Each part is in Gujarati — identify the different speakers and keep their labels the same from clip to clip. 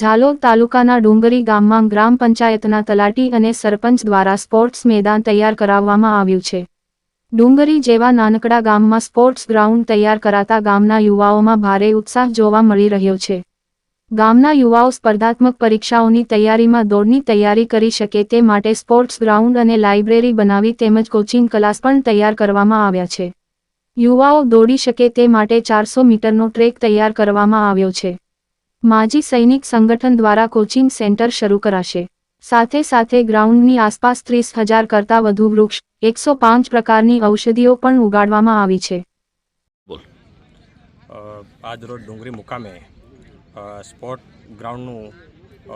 Speaker 1: ઝાલોદ તાલુકાના ડુંગરી ગામમાં ગ્રામ પંચાયતના તલાટી અને સરપંચ દ્વારા સ્પોર્ટ્સ મેદાન તૈયાર કરાવવામાં આવ્યું છે. ડુંગરી જેવા નાનકડા ગામમાં સ્પોર્ટ્સ ગ્રાઉન્ડ તૈયાર કરાતા ગામના યુવાઓમાં ભારે ઉત્સાહ જોવા મળી રહ્યો છે. ગામના યુવાઓ સ્પર્ધાત્મક પરીક્ષાઓની તૈયારીમાં દોડની તૈયારી કરી શકે તે માટે સ્પોર્ટ્સ ગ્રાઉન્ડ અને લાઇબ્રેરી બનાવી તેમજ કોચિંગ ક્લાસ પણ તૈયાર કરવામાં આવ્યા છે. યુવાઓ દોડી શકે તે માટે ચારસો મીટરનો ટ્રેક તૈયાર કરવામાં આવ્યો છે. માજી સૈનિક સંગઠન દ્વારા કોચિંગ સેન્ટર શરૂ કરાશે. સાથે સાથે ગ્રાઉન્ડની આસપાસ ત્રીસ હજાર કરતાં વધુ વૃક્ષ એકસો પાંચ પ્રકારની ઔષધિઓ પણ ઉગાડવામાં આવી છે.
Speaker 2: અ, આજ રોજ ડુંગરી મુકામે સ્પોર્ટ ગ્રાઉન્ડનું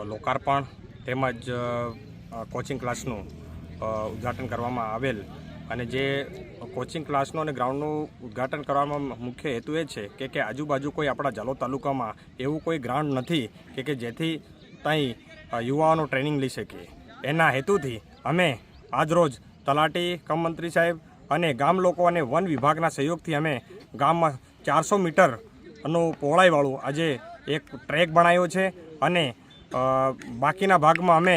Speaker 2: લોકાર્પણ તેમજ કોચિંગ ક્લાસનું ઉદ્ઘાટન કરવામાં આવેલ અને જે કોચિંગ ક્લાસનું અને ગ્રાઉન્ડનું ઉદ્ઘાટન કરવામાં મુખ્ય હેતુ એ છે કે કે આજુબાજુ કોઈ આપણા જાલોદ તાલુકામાં એવું કોઈ ગ્રાઉન્ડ નથી કે કે જેથી ત્યાં યુવાઓનો ટ્રેનિંગ લઈ શકીએ. એના હેતુથી અમે આજરોજ તલાટી કમ મંત્રી સાહેબ અને ગામ લોકો અને વન વિભાગના સહયોગથી અમે ગામમાં ચારસો મીટરનું પહોળાઈવાળું આજે એક ટ્રેક બનાવ્યો છે અને બાકીના ભાગમાં અમે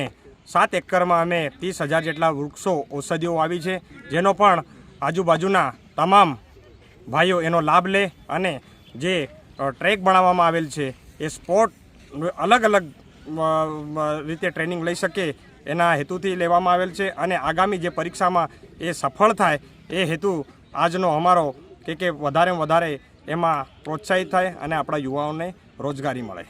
Speaker 2: સાત એકરમાં અમે ત્રીસ હજાર જેટલા વૃક્ષો, ઔષધિઓ આવી છે, જેનો પણ આજુબાજુના તમામ ભાઈઓ એનો લાભ લે અને જે ટ્રેક બનાવવામાં આવેલ છે, એ સ્પોર્ટ અલગ અલગ રીતે ટ્રેનિંગ લઈ શકે એના હેતુથી લેવામાં આવેલ છે અને આગામી જે પરીક્ષામાં એ સફળ થાય એ હેતુ આજનો અમારો કે કે વધારે વધારે એમાં પ્રોત્સાહિત થાય અને આપણા યુવાઓને રોજગારી મળે.